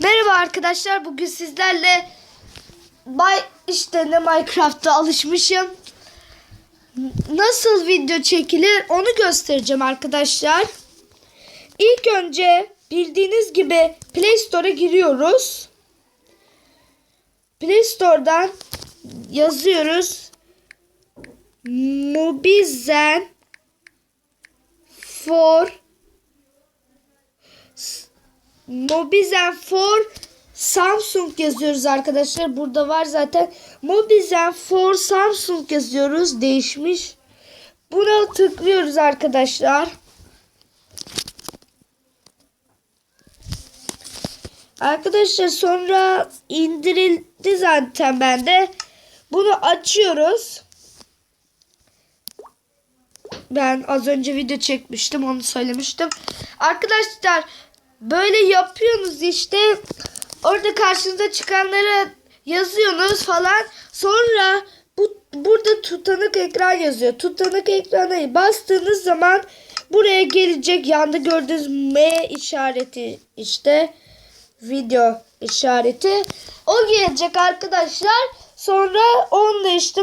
Merhaba arkadaşlar. Bugün sizlerle Bay işte ne Minecraft'ta alışmışım. Nasıl video çekilir onu göstereceğim arkadaşlar. İlk önce bildiğiniz gibi Play Store'a giriyoruz. Play Store'dan yazıyoruz. Mobizen for Mobizen for Samsung yazıyoruz arkadaşlar. Burada var zaten. Mobizen for Samsung yazıyoruz. Değişmiş. Buna tıklıyoruz arkadaşlar. Arkadaşlar sonra indirildi zaten bende. Bunu açıyoruz. Ben az önce video çekmiştim onu söylemiştim. Arkadaşlar böyle yapıyorsunuz işte. Orada karşınıza çıkanlara yazıyorsunuz falan. Sonra bu burada tutanık ekran yazıyor. Tutanık ekrana bastığınız zaman buraya gelecek yanda gördüğünüz M işareti işte video işareti. O gelecek arkadaşlar. Sonra onunla işte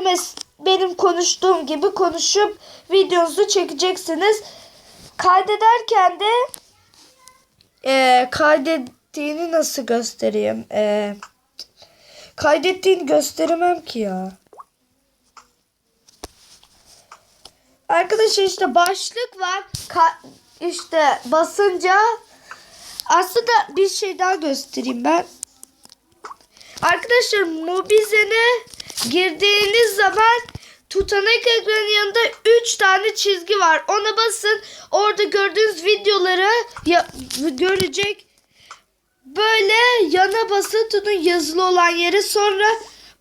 benim konuştuğum gibi konuşup videonuzu çekeceksiniz. Kaydederken de e, kaydettiğini nasıl göstereyim? E, kaydettiğini gösteremem ki ya. Arkadaşlar işte başlık var. Ka- işte basınca aslında bir şey daha göstereyim ben. Arkadaşlar Mobizen'e girdiğiniz zaman tutanak ekranın yanında 3 tane çizgi var. Ona basın. Orada gördüğünüz videoları ya- görecek. Böyle yana basın tutun yazılı olan yere sonra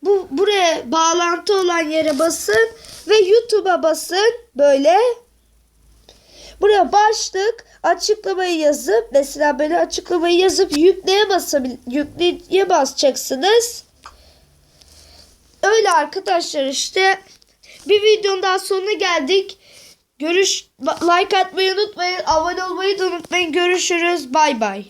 bu buraya bağlantı olan yere basın ve YouTube'a basın böyle. Buraya başlık açıklamayı yazıp mesela böyle açıklamayı yazıp yükleye basabil yükleye basacaksınız. Öyle arkadaşlar işte bir videonun daha sonuna geldik. Görüş like atmayı unutmayın. Abone olmayı da unutmayın. Görüşürüz. Bay bay.